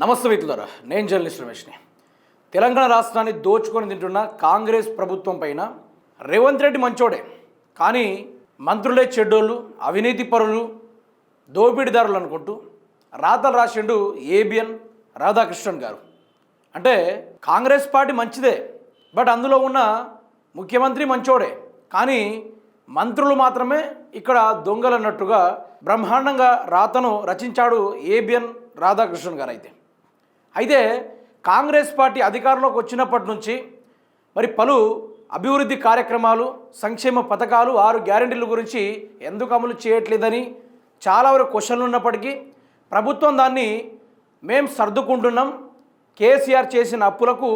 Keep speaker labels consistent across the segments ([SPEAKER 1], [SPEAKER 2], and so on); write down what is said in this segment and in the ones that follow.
[SPEAKER 1] నమస్తే మిత్రులారా నేను జర్నలిస్ట్ రమేష్ని. తెలంగాణ రాష్ట్రాన్ని దోచుకొని తింటున్న కాంగ్రెస్ ప్రభుత్వం పైన రేవంత్ రెడ్డి మంచోడే. కానీ మంత్రులే చెడ్డోళ్ళు అవినీతి పరులు దోపిడీదారులు అనుకుంటూ రాతలు రాసిండు ఏబిఎన్ రాధాకృష్ణన్ గారు. అంటే కాంగ్రెస్ పార్టీ మంచిదే బట్ అందులో ఉన్న ముఖ్యమంత్రి మంచోడే. కానీ మంత్రులు మాత్రమే ఇక్కడ దొంగలు అన్నట్టుగా బ్రహ్మాండంగా రాతను రచించాడు ఏబిఎన్ రాధాకృష్ణన్ గారు అయితే అయితే కాంగ్రెస్ పార్టీ అధికారంలోకి వచ్చినప్పటి నుంచి మరి పలు అభివృద్ధి కార్యక్రమాలు సంక్షేమ పథకాలు ఆరు గ్యారంటీల గురించి ఎందుకు అమలు చేయట్లేదని చాలా వరకు క్వశ్చన్లు ఉన్నప్పటికీ ప్రభుత్వం దాన్ని మేము సర్దుకుంటున్నాం. కేసీఆర్ చేసిన అప్పులకు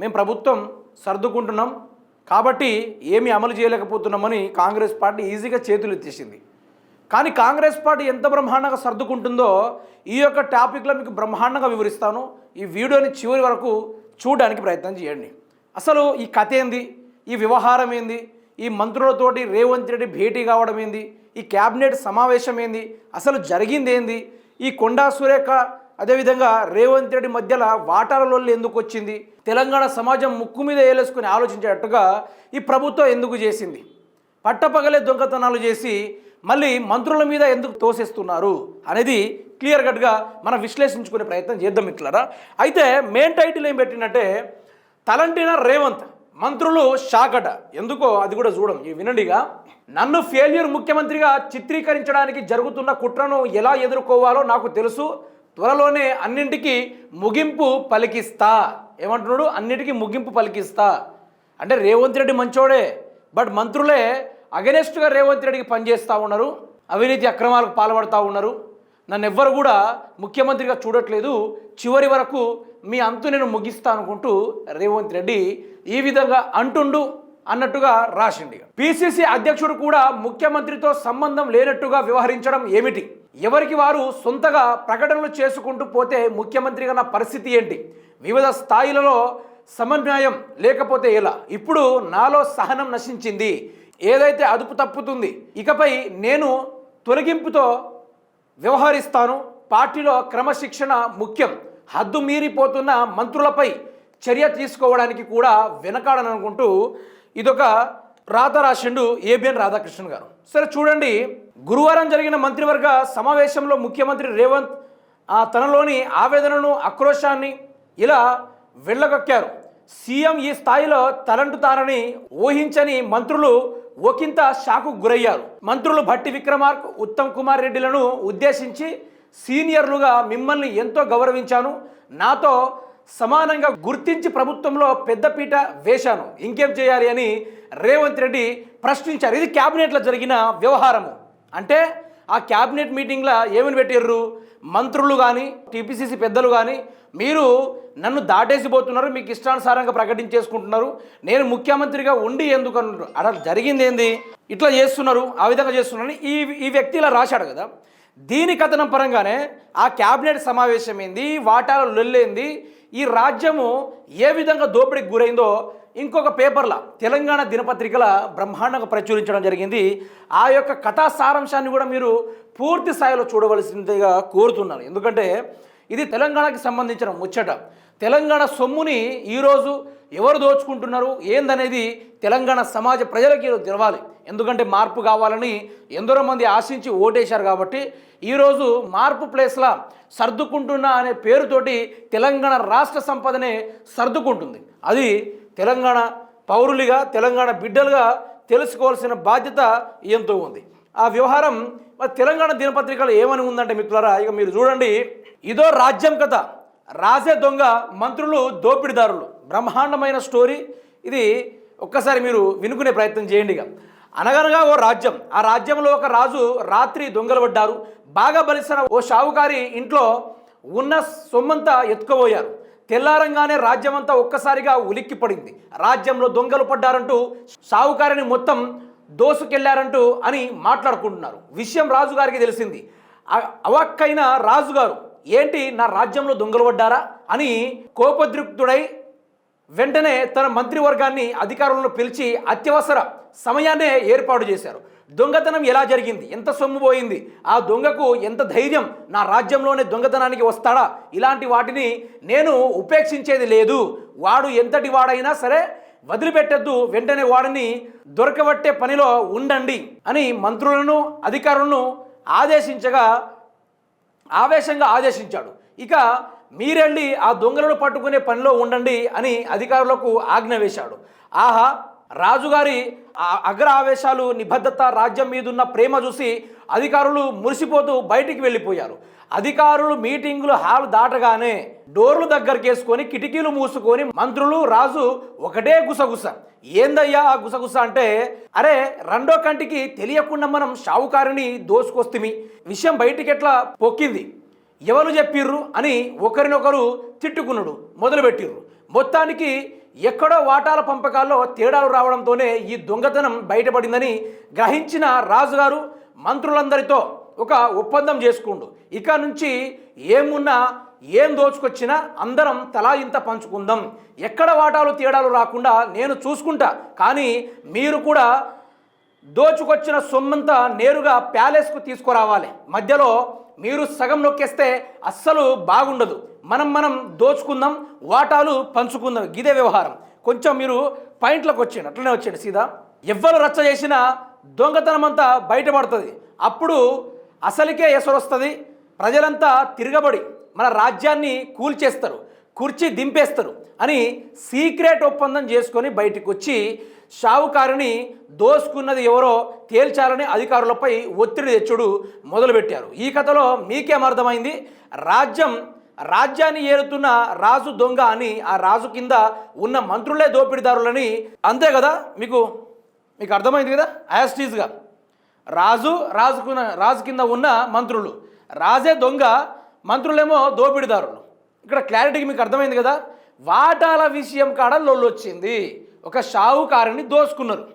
[SPEAKER 1] మేము ప్రభుత్వం సర్దుకుంటున్నాం. కాబట్టి ఏమీ అమలు చేయలేకపోతున్నామని కాంగ్రెస్ పార్టీ ఈజీగా చేతులు ఎత్తేసింది కానీ కాంగ్రెస్ పార్టీ ఎంత బ్రహ్మాండంగా సర్దుకుంటుందో ఈ యొక్క టాపిక్లో మీకు బ్రహ్మాండంగా వివరిస్తాను. ఈ వీడియోని చివరి వరకు చూడడానికి ప్రయత్నం చేయండి. అసలు ఈ కథ ఏంది? ఈ వ్యవహారం ఏంది? ఈ మంత్రులతోటి రేవంత్ రెడ్డి భేటీ కావడం ఏంది? ఈ క్యాబినెట్ సమావేశం ఏంది? అసలు జరిగింది ఏంది? ఈ కొండా సురేఖ అదేవిధంగా రేవంత్ రెడ్డి మధ్యలో వాటాలలో ఎందుకు వచ్చింది? తెలంగాణ సమాజం ముక్కు మీద వేలేసుకుని ఆలోచించేటట్టుగా ఈ ప్రభుత్వం ఎందుకు చేసింది? పట్టపగలే దొంగతనాలు చేసి మళ్ళీ మంత్రుల మీద ఎందుకు తోసేస్తున్నారు అనేది క్లియర్ కట్గా మనం విశ్లేషించుకునే ప్రయత్నం చేద్దాం ఇట్లారా అయితే మెయిన్ టైటిల్ ఏం పెట్టినట్టే తలంటిన రేవంత్ మంత్రులు షాకట. ఎందుకో అది కూడా చూడం. ఈ వినండిగా నన్ను ఫెయిల్యూర్ ముఖ్యమంత్రిగా చిత్రీకరించడానికి జరుగుతున్న కుట్రను ఎలా ఎదుర్కోవాలో నాకు తెలుసు. త్వరలోనే అన్నింటికి ముగింపు పలికిస్తా. ఏమంటున్నాడు? అన్నిటికీ ముగింపు పలికిస్తా. అంటే రేవంత్ రెడ్డి మంచోడే బట్ మంత్రులే అగెనెస్ట్గా రేవంత్ రెడ్డికి పనిచేస్తూ ఉన్నారు అవినీతి అక్రమాలకు పాల్పడుతూ ఉన్నారు. నన్ను ఎవ్వరు కూడా ముఖ్యమంత్రిగా చూడట్లేదు. చివరి వరకు మీ అంతు నేను ముగిస్తా అనుకుంటూ రేవంత్ రెడ్డి ఈ విధంగా అంటుండు అన్నట్టుగా రాసిండి పిసిసి అధ్యక్షుడు కూడా ముఖ్యమంత్రితో సంబంధం లేనట్టుగా వ్యవహరించడం ఏమిటి? ఎవరికి వారు సొంతగా ప్రకటనలు చేసుకుంటూ పోతే ముఖ్యమంత్రిగా నా పరిస్థితి ఏంటి? వివిధ స్థాయిలలో సమన్వయం లేకపోతే ఎలా? ఇప్పుడు నాలో సహనం నశించింది. ఏదైతే అదుపు తప్పుతుంది ఇకపై నేను తొలగింపుతో వ్యవహరిస్తాను. పార్టీలో క్రమశిక్షణ ముఖ్యం. హద్దు మీరిపోతున్న మంత్రులపై చర్య తీసుకోవడానికి కూడా వెనకాడననుకుంటూ ఇదొక రాత రాసిండు ఏబిఎన్ రాధాకృష్ణన్ గారు. సరే చూడండి. గురువారం జరిగిన మంత్రివర్గ సమావేశంలో ముఖ్యమంత్రి రేవంత్ తనలోని ఆవేదనను ఆక్రోశాన్ని ఇలా వెళ్ళగక్కారు సీఎం ఈ స్థాయిలో తలంటుతారని ఊహించని మంత్రులు ఒకంత షాకు గురయ్యారు. మంత్రులు భట్టి విక్రమార్క్ ఉత్తమ్ కుమార్ రెడ్డిలను ఉద్దేశించి సీనియర్లుగా మిమ్మల్ని ఎంతో గౌరవించాను. నాతో సమానంగా గుర్తించి ప్రభుత్వంలో పెద్దపీట వేశాను. ఇంకేం చేయాలి అని రేవంత్ రెడ్డి ప్రశ్నించారు. ఇది క్యాబినెట్లో జరిగిన వ్యవహారము. అంటే ఆ క్యాబినెట్ మీటింగ్లో ఏమని పెట్టారు మంత్రులు కానీ టీపీసీసీ పెద్దలు కానీ మీరు నన్ను దాటేసిపోతున్నారు మీకు ఇష్టానుసారంగా ప్రకటించేసుకుంటున్నారు నేను ముఖ్యమంత్రిగా ఉండి ఎందుకు అంటున్నారు అలా జరిగింది ఏంది ఇట్లా చేస్తున్నారు ఆ విధంగా చేస్తున్నారని ఈ ఈ వ్యక్తి ఇలా రాశాడు కదా. దీని కథనం పరంగానే ఆ క్యాబినెట్ సమావేశం ఏంది? వాటాల లొల్లేంది? ఈ రాజ్యము ఏ విధంగా దోపిడీకి గురైందో ఇంకొక పేపర్ల తెలంగాణ దినపత్రికల బ్రహ్మాండంగా ప్రచురించడం జరిగింది. ఆ యొక్క కథా సారాంశాన్ని కూడా మీరు పూర్తి స్థాయిలో చూడవలసిందిగా కోరుతున్నాను. ఎందుకంటే ఇది తెలంగాణకి సంబంధించిన ముచ్చట. తెలంగాణ సొమ్ముని ఈరోజు ఎవరు దోచుకుంటున్నారు? ఏందనేది తెలంగాణ సమాజ ప్రజలకి ఈరోజు తెలవాలి. ఎందుకంటే మార్పు కావాలని ఎందరో మంది ఆశించి ఓటేశారు కాబట్టి ఈరోజు మార్పు ప్లేస్లా సర్దుకుంటున్నా అనే పేరుతోటి తెలంగాణ రాష్ట్ర సంపదనే సర్దుకుంటుంది. అది తెలంగాణ పౌరులుగా తెలంగాణ బిడ్డలుగా తెలుసుకోవాల్సిన బాధ్యత ఎంతో ఉంది. ఆ వ్యవహారం మరి తెలంగాణ దినపత్రికలు ఏమని ఉందంటే మిత్రులారా ఇక మీరు చూడండి. ఇదో రాజ్యం కథ. రాసే దొంగ మంత్రులు దోపిడిదారులు. బ్రహ్మాండమైన స్టోరీ. ఇది ఒక్కసారి మీరు వినుకునే ప్రయత్నం చేయండి ఇక. అనగనగా ఓ రాజ్యం. ఆ రాజ్యంలో ఒక రాజు రాత్రి దొంగలు పడ్డారు. బాగా బలిసిన ఓ షావుకారి ఇంట్లో ఉన్న సొమ్మంతా ఎత్తుకుపోయారు. తెల్లారంగానే రాజ్యమంతా ఒక్కసారిగా ఉలిక్కి పడింది రాజ్యంలో దొంగలు పడ్డారంటూ సావుకారిని మొత్తం దోసుకెళ్ళారంటూ అని మాట్లాడుకుంటున్నారు. విషయం రాజుగారికి తెలిసింది. అవక్కైన రాజుగారు ఏంటి నా రాజ్యంలో దొంగలు పడ్డారా? అని కోపదృప్తుడై వెంటనే తన మంత్రివర్గాన్ని అధికారులను పిలిచి అత్యవసర సమయాన్నే ఏర్పాటు చేశారు. దొంగతనం ఎలా జరిగింది? ఎంత సొమ్ము పోయింది? ఆ దొంగకు ఎంత ధైర్యం? నా రాజ్యంలోనే దొంగతనానికి వస్తాడా? ఇలాంటి వాటిని నేను ఉపేక్షించేది లేదు. వాడు ఎంతటి వాడైనా సరే వదిలిపెట్టద్దు వెంటనే వాడిని దొరకబట్టే పనిలో ఉండండి అని మంత్రులను అధికారులను ఆదేశించగా ఆవేశంగా ఆదేశించాడు. ఇక మీరెళ్ళి ఆ దొంగలను పట్టుకునే పనిలో ఉండండి అని అధికారులకు ఆజ్ఞ వేశాడు. ఆహా రాజుగారి ఆ అగ్ర ఆవేశాలు నిబద్ధత రాజ్యం మీదున్న ప్రేమ చూసి అధికారులు మురిసిపోతూ బయటికి వెళ్ళిపోయారు. అధికారులు మీటింగులు హాల్ దాటగానే డోర్లు దగ్గరకేసుకొని కిటికీలు మూసుకొని మంత్రులు రాజు ఒకటే గుసగుస. ఏందయ్యా ఆ గుసగుస? అంటే అరే రెండో కంటికి తెలియకుండా మనం షావుకారిని దోసుకొస్తుమి. విషయం బయటికి ఎట్లా పొక్కింది? ఎవరు చెప్పిర్రు అని ఒకరినొకరు తిట్టుకున్నాడు మొదలుపెట్టిర్రు. మొత్తానికి ఎక్కడో వాటాల పంపకాల్లో తేడాలు రావడంతోనే ఈ దొంగతనం బయటపడిందని గ్రహించిన రాజుగారు మంత్రులందరితో ఒక ఒప్పందం చేసుకుండు. ఇక నుంచి ఏమున్నా ఏం దోచుకొచ్చినా అందరం తలా ఇంత పంచుకుందాం. ఎక్కడ వాటాలు తేడాలు రాకుండా నేను చూసుకుంటా. కానీ మీరు కూడా దోచుకొచ్చిన సొమ్మంతా నేరుగా ప్యాలెస్కు తీసుకురావాలి. మధ్యలో మీరు సగం నొక్కేస్తే అస్సలు బాగుండదు. మనం మనం దోచుకుందాం వాటాలు పంచుకుందాం. గిదే వ్యవహారం. కొంచెం మీరు పాయింట్లకు వచ్చాడు అట్లనే వచ్చాడు సీదా. ఎవ్వరు రచ్చ చేసినా దొంగతనం అంతా బయటపడుతుంది. అప్పుడు అసలుకే ఎసరొస్తుంది. ప్రజలంతా తిరగబడి మన రాజ్యాన్ని కూల్చేస్తారు. కుర్చీ దింపేస్తారు అని సీక్రెట్ ఒప్పందం చేసుకొని బయటికి వచ్చి షావుకారుని దోసుకున్నది ఎవరో తేల్చాలని అధికారులపై ఒత్తిడి తెచ్చుడు మొదలుపెట్టారు. ఈ కథలో మీకేం అర్థమైంది? రాజ్యం రాజ్యాన్ని ఏరుతున్న రాజు దొంగ అని ఆ రాజు కింద ఉన్న మంత్రులే దోపిడీదారులని అంతే కదా మీకు? మీకు అర్థమైంది కదా? యాస్టీజ్గా రాజు రాజుకున్న రాజు కింద ఉన్న మంత్రులు. రాజే దొంగ మంత్రులేమో దోపిడీదారులు. ఇక్కడ క్లారిటీకి మీకు అర్థమైంది కదా? వాటాల విషయం కాడ లొల్లు వచ్చింది ఒక షావుకారుని దోసుకున్నారు.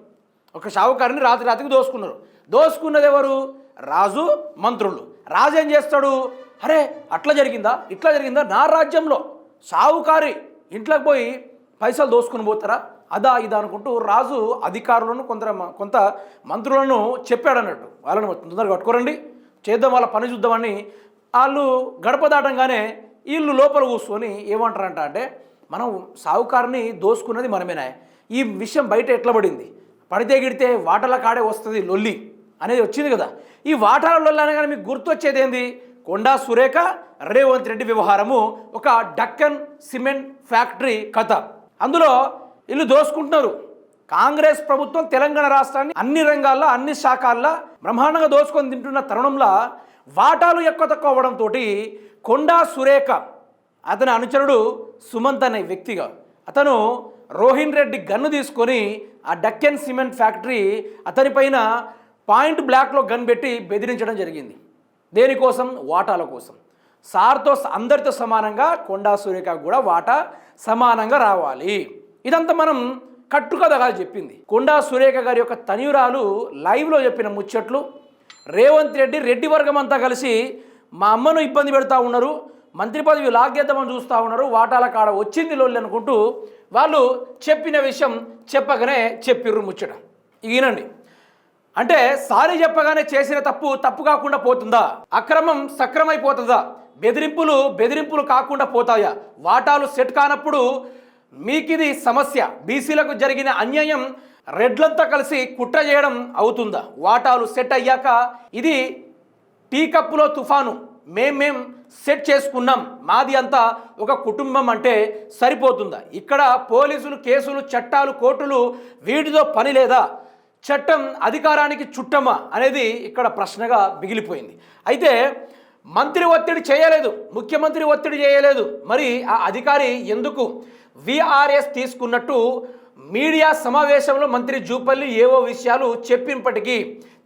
[SPEAKER 1] ఒక షావుకారుని రాత్రి రాత్రికి దోసుకున్నారు. దోసుకున్నది ఎవరు? రాజు మంత్రులు. రాజు ఏం చేస్తాడు? అరే అట్లా జరిగిందా? ఇట్లా జరిగిందా? నా రాజ్యంలో షావుకారి ఇంట్లోకి పోయి పైసలు దోసుకుని పోతారా? అదా ఇదా అనుకుంటూ రాజు అధికారులను కొంత కొంత మంత్రులను చెప్పాడు అన్నట్టు వాళ్ళని తొందరగా పట్టుకోరండి. చేద్దాం వాళ్ళ పని చూద్దామని వాళ్ళు గడప దాటంగానే వీళ్ళు లోపల కూర్చొని ఏమంటారంట అంటే మనం సాహుకారుని దోసుకున్నది మనమేనా ఈ విషయం బయట ఎట్లా పడింది? పడితే గిడితే వాటల కాడే వస్తుంది లొల్లి అనేది వచ్చింది కదా. ఈ వాటాల లొల్లి అనగానే మీకు గుర్తొచ్చేది ఏంది? కొండా సురేఖ రేవంత్ రెడ్డి వ్యవహారము ఒక డక్కన్ సిమెంట్ ఫ్యాక్టరీ కథ. అందులో వీళ్ళు దోసుకుంటున్నారు. కాంగ్రెస్ ప్రభుత్వం తెలంగాణ రాష్ట్రాన్ని అన్ని రంగాల్లో అన్ని శాఖల్లో బ్రహ్మాండంగా దోసుకొని తింటున్న తరుణంలో వాటాలు ఎక్కువ తక్కువ అవ్వడంతో కొండా సురేఖ. అతని అనుచరుడు సుమంత్ అనే వ్యక్తిగా. అతను రోహిన్ రెడ్డి గన్ను తీసుకొని ఆ డక్కెన్ సిమెంట్ ఫ్యాక్టరీ అతనిపైన పాయింట్ బ్లాక్లో గన్ పెట్టి బెదిరించడం జరిగింది. దేనికోసం వాటాల కోసం. సార్తో అందరితో సమానంగా కొండా సురేఖ కూడా వాటా సమానంగా రావాలి. ఇదంతా మనం కట్టుకథగా చెప్పింది. కొండా సురేఖ గారి యొక్క తనయురాలు లైవ్లో చెప్పిన ముచ్చట్లు రేవంత్ రెడ్డి రెడ్డి వర్గం అంతా కలిసి మా అమ్మను ఇబ్బంది పెడతా ఉన్నారు మంత్రి పదవి లాగేద్దామని చూస్తూ ఉన్నారు వాటాల కాడ వచ్చింది లోళ్ళు అనుకుంటూ వాళ్ళు చెప్పిన విషయం చెప్పగానే చెప్పిర్రు ముచ్చట. ఈయనండి. అంటే సారీ చెప్పగానే చేసిన తప్పు తప్పు కాకుండా పోతుందా? అక్రమం సక్రమైపోతుందా? బెదిరింపులు బెదిరింపులు కాకుండా పోతాయా? వాటాలు సెట్ కానప్పుడు మీకిది సమస్య. బీసీలకు జరిగిన అన్యాయం రెడ్లంతా కలిసి కుట్ర చేయడం అవుతుందా? వాటాలు సెట్ అయ్యాక ఇది టీ కప్పులో తుఫాను. మేము మేం సెట్ చేసుకున్నాం. మాది అంతా ఒక కుటుంబం అంటే సరిపోతుందా? ఇక్కడ పోలీసులు కేసులు చట్టాలు కోర్టులు వీటితో పని లేదా? చట్టం అధికారానికి చుట్టమా? అనేది ఇక్కడ ప్రశ్నగా మిగిలిపోయింది. అయితే మంత్రి ఒత్తిడి చేయలేదు. ముఖ్యమంత్రి ఒత్తిడి చేయలేదు. మరి ఆ అధికారి ఎందుకు విఆర్ఎస్ తీసుకున్నట్టు మీడియా సమావేశంలో మంత్రి జూపల్లి ఏవో విషయాలు చెప్పినప్పటికీ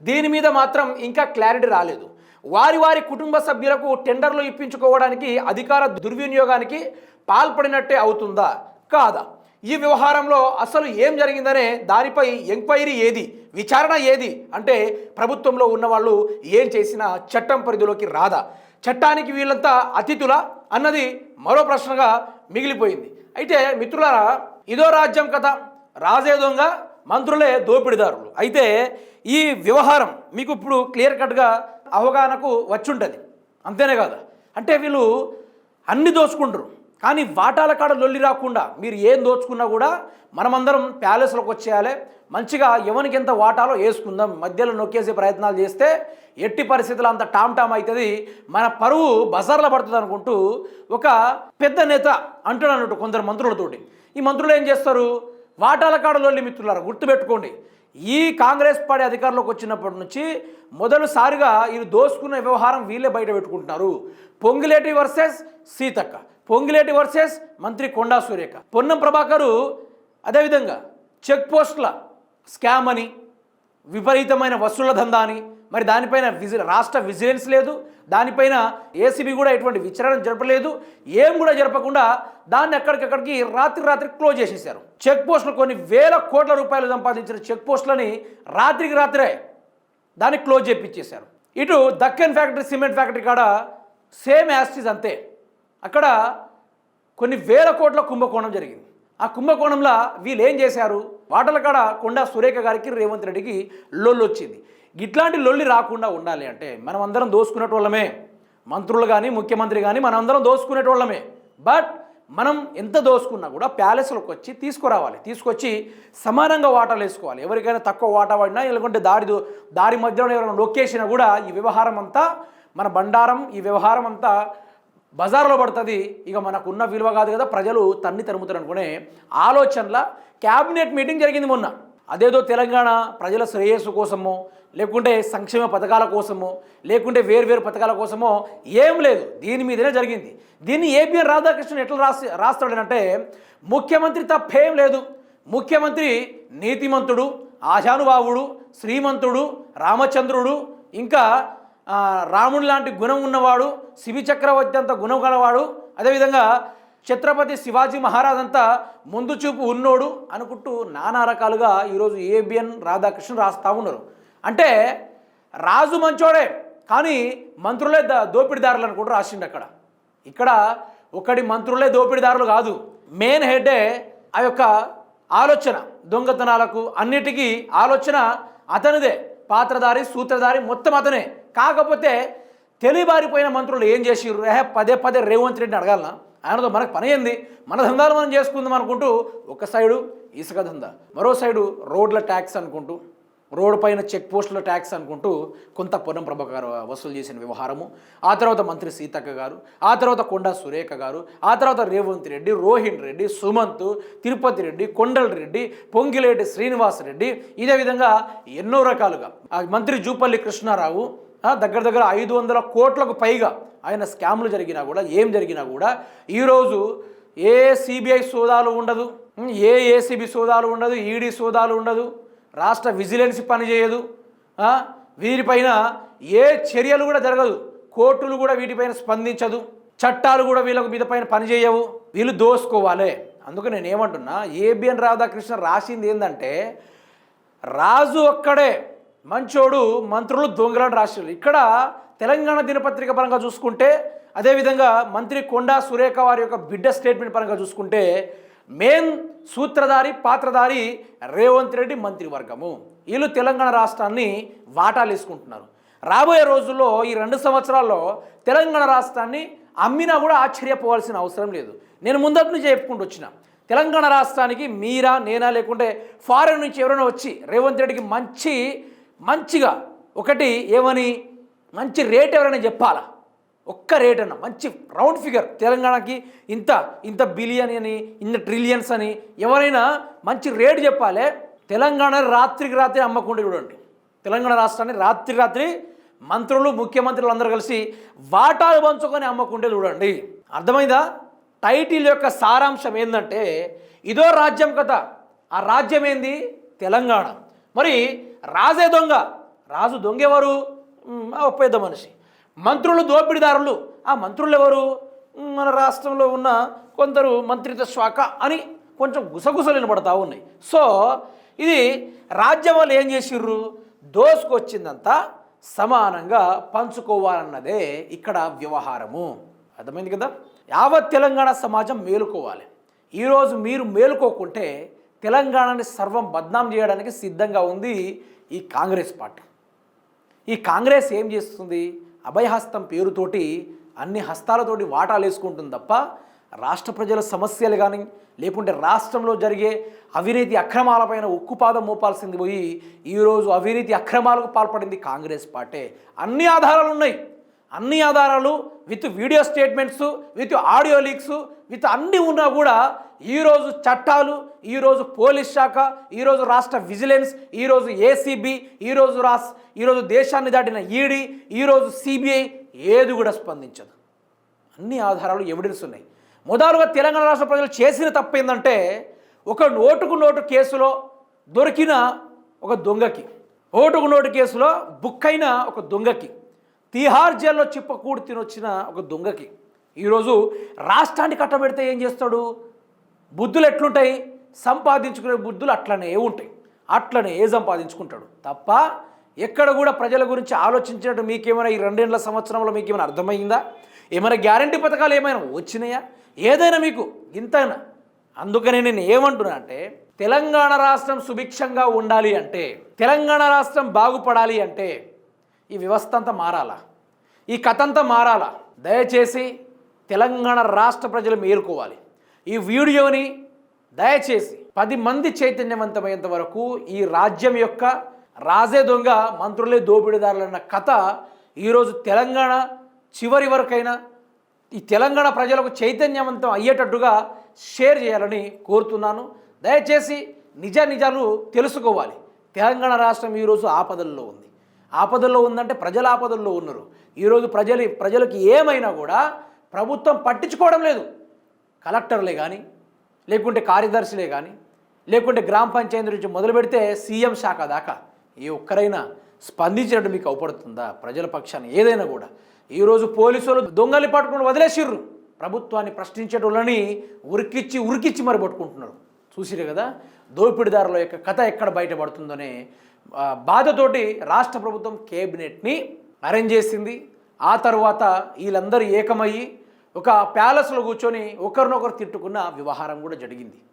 [SPEAKER 1] దీని మీద మాత్రం ఇంకా క్లారిటీ రాలేదు. వారి వారి కుటుంబ సభ్యులకు టెండర్లు ఇప్పించుకోవడానికి అధికార దుర్వినియోగానికి పాల్పడినట్టే అవుతుందా? కాదా? ఈ వ్యవహారంలో అసలు ఏం జరిగిందనే దానిపై ఎంక్వైరీ ఏది? విచారణ ఏది? అంటే ప్రభుత్వంలో ఉన్న వాళ్ళు ఏం చేసినా చట్టం పరిధిలోకి రాదా? చట్టానికి వీళ్ళంతా అతిథుల? అన్నది మరో ప్రశ్నగా మిగిలిపోయింది. అయితే మిత్రులారా ఇదో రాజ్యం కథ. రాజే దొంగ మంత్రులే దోపిడీదారులు. అయితే ఈ వ్యవహారం మీకు ఇప్పుడు క్లియర్ కట్గా అవగాహనకు వచ్చుంటుంది. అంతేనే కాదు. అంటే వీళ్ళు అన్ని దోచుకుంటారు కానీ వాటాల కాడ లొల్లి రాకుండా మీరు ఏం దోచుకున్నా కూడా మనమందరం ప్యాలెస్లోకి వచ్చేయాలి. మంచిగా ఎవరికి ఎంత వాటాలో వేసుకుందాం. మధ్యలో నొక్కేసే ప్రయత్నాలు చేస్తే ఎట్టి పరిస్థితులు అంత టామ్ టామ్ అవుతుంది. మన పరువు బజార్లో పడుతుంది అనుకుంటూ ఒక పెద్ద నేత అంటాడు అన్నట్టు కొందరు మంత్రులతోటి. ఈ మంత్రులు ఏం చేస్తారు? వాటాల కాడ లొల్లి మిత్రులారా గుర్తుపెట్టుకోండి. ఈ కాంగ్రెస్ పార్టీ అధికారంలోకి వచ్చినప్పటి నుంచి మొదటిసారిగా వీళ్ళు దోసుకున్న వ్యవహారం వీళ్ళే బయట పెట్టుకుంటున్నారు. పొంగిలేటి వర్సెస్ సీతక్క పొంగిలేటి వర్సెస్ మంత్రి కొండా సూర్యక పొన్నం ప్రభాకరు అదేవిధంగా చెక్ పోస్ట్ల స్కామ్ అని విపరీతమైన వసూళ్ళ దందా అని మరి దానిపైన విజి రాష్ట్ర విజిలెన్స్ లేదు దానిపైన ఏసీబీ కూడా ఎటువంటి విచారణ జరపలేదు ఏం కూడా జరపకుండా దాన్ని ఎక్కడికక్కడికి రాత్రి రాత్రి క్లోజ్ చేసేసారు చెక్ పోస్టులు కొన్ని వేల కోట్ల రూపాయలు సంపాదించిన చెక్ పోస్టులని రాత్రికి రాత్రే దాన్ని క్లోజ్ చేపించేశారు ఇటు దక్కన్ ఫ్యాక్టరీ సిమెంట్ ఫ్యాక్టరీ కాడ సేమ్ యాస్టిస్ అంతే. అక్కడ కొన్ని వేల కోట్ల కుంభకోణం జరిగింది. ఆ కుంభకోణంలో వీళ్ళు ఏం చేశారు? వాటల కాడ కొండా సురేఖ గారికి రేవంత్ రెడ్డికి లోల్లు వచ్చింది ఇట్లాంటి లొల్లి రాకుండా ఉండాలి అంటే మనం అందరం దోసుకునేటోళ్ళమే. మంత్రులు కానీ ముఖ్యమంత్రి కానీ మనం అందరం దోసుకునేటోళ్ళమే. బట్ మనం ఎంత దోసుకున్నా కూడా ప్యాలెస్లోకి వచ్చి తీసుకురావాలి. తీసుకొచ్చి సమానంగా వాటాలు వేసుకోవాలి. ఎవరికైనా తక్కువ వాటా పడినా లేకుంటే దారి దారి మధ్యలో ఎవరైనా నొక్కేసినా కూడా ఈ వ్యవహారం అంతా మన బండారం ఈ వ్యవహారం అంతా బజార్లో పడుతుంది. ఇక మనకు ఉన్న విలువ కాదు కదా ప్రజలు తన్ని తరుముతారు అనుకునే ఆలోచనల క్యాబినెట్ మీటింగ్ జరిగింది మొన్న. అదేదో తెలంగాణ ప్రజల శ్రేయస్సు కోసమో లేకుంటే సంక్షేమ పథకాల కోసమో లేకుంటే వేర్వేరు పథకాల కోసమో ఏం లేదు. దీని మీదనే జరిగింది. దీన్ని ఏపీఎన్ రాధాకృష్ణన్ ఎట్లా రాసి రాస్తాడనంటే ముఖ్యమంత్రి తప్పేం లేదు. ముఖ్యమంత్రి నీతిమంతుడు ఆశానుభావుడు శ్రీమంతుడు రామచంద్రుడు ఇంకా రాముడు లాంటి గుణం ఉన్నవాడు శివి చక్రవర్తి అంత గుణం గలవాడు అదేవిధంగా ఛత్రపతి శివాజీ మహారాజ్ అంతా ముందు చూపు ఉన్నోడు అనుకుంటూ నానా రకాలుగా ఈరోజు ఏబిఎన్ రాధాకృష్ణ రాస్తూ ఉన్నారు. అంటే రాజు మంచోడే కానీ మంత్రులే ద దోపిడిదారులు కూడా రాసిండు అక్కడ. ఇక్కడ ఒకటి మంత్రులే దోపిడిదారులు కాదు. మెయిన్ హెడ్డే ఆ యొక్క ఆలోచన దొంగతనాలకు అన్నిటికీ ఆలోచన అతనిదే. పాత్రధారి సూత్రధారి మొత్తం అతనే. కాకపోతే తెలియబారిపోయిన మంత్రులు ఏం చేసిర్రు? ఏహే పదే పదే రేవంత్ రెడ్డిని అడగాలనా? ఆయనతో మనకు పని ఏంది? మన దందాలు మనం చేసుకుందాం అనుకుంటూ ఒక సైడు ఇసుక దందా మరో సైడు రోడ్ల ట్యాక్స్ అనుకుంటూ రోడ్డు పైన చెక్ పోస్టుల ట్యాక్స్ అనుకుంటూ కొంత పొన్నం ప్రభాకర్ వసూలు చేసిన వ్యవహారము. ఆ తర్వాత మంత్రి సీతక్క గారు ఆ తర్వాత కొండా సురేఖ గారు ఆ తర్వాత రేవంత్ రెడ్డి రోహిణ్ రెడ్డి సుమంత్ తిరుపతి రెడ్డి కొండల రెడ్డి పొంగిలేటి శ్రీనివాస్ రెడ్డి ఇదే విధంగా ఎన్నో రకాలుగా. ఆ మంత్రి జూపల్లి కృష్ణారావు దగ్గర దగ్గర ఐదు వందల కోట్లకు పైగా ఆయన స్కామ్లు జరిగినా కూడా ఏం జరిగినా కూడా ఈరోజు ఏ సిబిఐ సోదాలు ఉండదు. ఏ ఏసీబీ సోదాలు ఉండదు ఈడీ సోదాలు ఉండదు. రాష్ట్ర విజిలెన్స్ పనిచేయదు వీరిపైన ఏ చర్యలు కూడా జరగదు. కోర్టులు కూడా వీటిపైన స్పందించదు. చట్టాలు కూడా వీళ్ళకు మీద పైన పనిచేయవు వీళ్ళు దోసుకోవాలి. అందుకు నేను ఏమంటున్నా ఏబిఎన్ రాధాకృష్ణ రాసింది ఏంటంటే రాజు ఒక్కడే మంచోడు మంత్రులు దొంగలను రాశారు ఇక్కడ తెలంగాణ దినపత్రిక పరంగా చూసుకుంటే అదేవిధంగా మంత్రి కొండా సురేఖ వారి యొక్క బిడ్డ స్టేట్మెంట్ పరంగా చూసుకుంటే మెయిన్ సూత్రధారి పాత్రధారి రేవంత్ రెడ్డి మంత్రివర్గము. వీళ్ళు తెలంగాణ రాష్ట్రాన్ని వాటాలు వేసుకుంటున్నారు. రాబోయే రోజుల్లో ఈ రెండు సంవత్సరాల్లో తెలంగాణ రాష్ట్రాన్ని అమ్మినా కూడా ఆశ్చర్యపోవాల్సిన అవసరం లేదు. నేను ముందటి నుంచి చెప్పుకుంటూ వచ్చిన తెలంగాణ రాష్ట్రానికి మీరా నేనా లేకుంటే ఫారెన్ నుంచి ఎవరైనా వచ్చి రేవంత్ రెడ్డికి మంచి మంచిగా ఒకటి ఏమని మంచి రేట్ ఎవరైనా చెప్పాలా? ఒక్క రేట్ అన్న మంచి రౌండ్ ఫిగర్ తెలంగాణకి ఇంత ఇంత బిలియన్ అని ఇంత ట్రిలియన్స్ అని ఎవరైనా మంచి రేటు చెప్పాలి తెలంగాణ రాత్రికి రాత్రి అమ్మకుండా చూడండి. తెలంగాణ రాష్ట్రాన్ని రాత్రి రాత్రి మంత్రులు ముఖ్యమంత్రులు అందరూ కలిసి వాటాలు పంచుకొని అమ్మకుంటే చూడండి. అర్థమైందా? టైటిల్ యొక్క సారాంశం ఏంటంటే ఇదో రాజ్యం కథ. ఆ రాజ్యం ఏంది? తెలంగాణ. మరి రాజే దొంగ. రాజు దొంగ ఎవరు పెద్ద మనిషి. మంత్రులు దోపిడీదారులు. ఆ మంత్రులు ఎవరు మన రాష్ట్రంలో ఉన్న కొందరు మంత్రిత్వ శాఖ అని కొంచెం గుసగుసలు వినబడతా ఉన్నాయి. సో ఇది రాజ్యం వాళ్ళు ఏం చేసిర్రు? దోసుకొచ్చిందంతా సమానంగా పంచుకోవాలన్నదే ఇక్కడ వ్యవహారము. అర్థమైంది కదా? యావత్ తెలంగాణ సమాజం మేలుకోవాలి. ఈరోజు మీరు మేలుకోకుంటే తెలంగాణని సర్వం బద్నాం చేయడానికి సిద్ధంగా ఉంది ఈ కాంగ్రెస్ పార్టీ. ఈ కాంగ్రెస్ ఏం చేస్తుంది? అభయహస్తం పేరుతోటి అన్ని హస్తాలతోటి వాటాలు వేసుకుంటుంది తప్ప రాష్ట్ర ప్రజల సమస్యలు కానీ లేకుంటే రాష్ట్రంలో జరిగే అవినీతి అక్రమాలపైన ఉక్కుపాదం మోపాల్సింది పోయి ఈరోజు అవినీతి అక్రమాలకు పాల్పడింది కాంగ్రెస్ పార్టీ. అన్ని ఆధారాలు ఉన్నాయి. అన్ని ఆధారాలు with video statements with audio leaks with అన్నీ ఉన్నా కూడా ఈరోజు చట్టాలు ఈరోజు పోలీస్ శాఖ ఈరోజు రాష్ట్ర విజిలెన్స్ ఈరోజు ఏసీబీ ఈరోజు రాస్ ఈరోజు దేశాన్ని దాటిన ఈడీ ఈరోజు సిబిఐ ఏది కూడా స్పందించదు. అన్ని ఆధారాలు ఎవిడెన్స్ ఉన్నాయి. మొదలుగా తెలంగాణ రాష్ట్ర ప్రజలు చేసిన తప్పు ఏంటంటే ఒక నోటుకు నోటు కేసులో దొరికిన ఒక దొంగకి ఓటుకు నోటు కేసులో బుక్ అయిన ఒక దొంగకి తిహార్ జైల్లో చిప్పకూడు తినొచ్చిన ఒక దొంగకి ఈరోజు రాష్ట్రాన్ని కట్టబెడితే ఏం చేస్తాడు? బుద్ధులు ఎట్లుంటాయి? సంపాదించుకునే బుద్ధులు అట్లనే ఉంటాయి. అట్లనే ఏ సంపాదించుకుంటాడు? తప్ప ఎక్కడ కూడా ప్రజల గురించి ఆలోచించినట్టు మీకేమైనా ఈ రెండేళ్ళ సంవత్సరంలో మీకు ఏమైనా అర్థమైందా ఏమైనా గ్యారంటీ పథకాలు ఏమైనా వచ్చినాయా? ఏదైనా మీకు? ఇంతైనా. అందుకనే నేను ఏమంటున్నా అంటే తెలంగాణ రాష్ట్రం సుభిక్షంగా ఉండాలి అంటే తెలంగాణ రాష్ట్రం బాగుపడాలి అంటే ఈ వ్యవస్థ అంతా మారాలా? ఈ కథ అంతా మారాలా? దయచేసి తెలంగాణ రాష్ట్ర ప్రజలు మేలుకోవాలి. ఈ వీడియోని దయచేసి పది మంది చైతన్యవంతమైనంత వరకు ఈ రాజ్యం యొక్క రాజే దొంగ మంత్రులే దోపిడీదారులన్న కథ ఈరోజు తెలంగాణ చివరి వరకైనా ఈ తెలంగాణ ప్రజలకు చైతన్యవంతం అయ్యేటట్టుగా షేర్ చేయాలని కోరుతున్నాను. దయచేసి నిజ నిజాలు తెలుసుకోవాలి. తెలంగాణ రాష్ట్రం ఈరోజు ఆపదల్లో ఉంది. ఆపదల్లో ఉందంటే ప్రజల ఆపదల్లో ఉన్నారు. ఈరోజు ప్రజలు ప్రజలకు ఏమైనా కూడా ప్రభుత్వం పట్టించుకోవడం లేదు. కలెక్టర్లే కానీ లేకుంటే కార్యదర్శులే కానీ లేకుంటే గ్రామ పంచాయతీ నుంచి మొదలు పెడితే సీఎం శాఖ దాకా ఏ ఒక్కరైనా స్పందించినట్టు మీకు అవపడుతుందా? ప్రజల పక్షాన్ని ఏదైనా కూడా. ఈరోజు పోలీసులు దొంగల్ని పట్టుకుని వదిలేసిర్రు. ప్రభుత్వాన్ని ప్రశ్నించేటోళ్ళని ఉరికిచ్చి ఉరికిచ్చి మరి పట్టుకుంటున్నారు. చూసిరు కదా? దోపిడిదారుల యొక్క కథ ఎక్కడ బయటపడుతుందనే బాధతోటి రాష్ట్ర ప్రభుత్వం కేబినెట్ని అరేంజ్ చేసింది. ఆ తర్వాత వీళ్ళందరూ ఏకమయ్యి ఒక ప్యాలెస్లో కూర్చొని ఒకరినొకరు తిట్టుకున్న వ్యవహారం కూడా జరిగింది.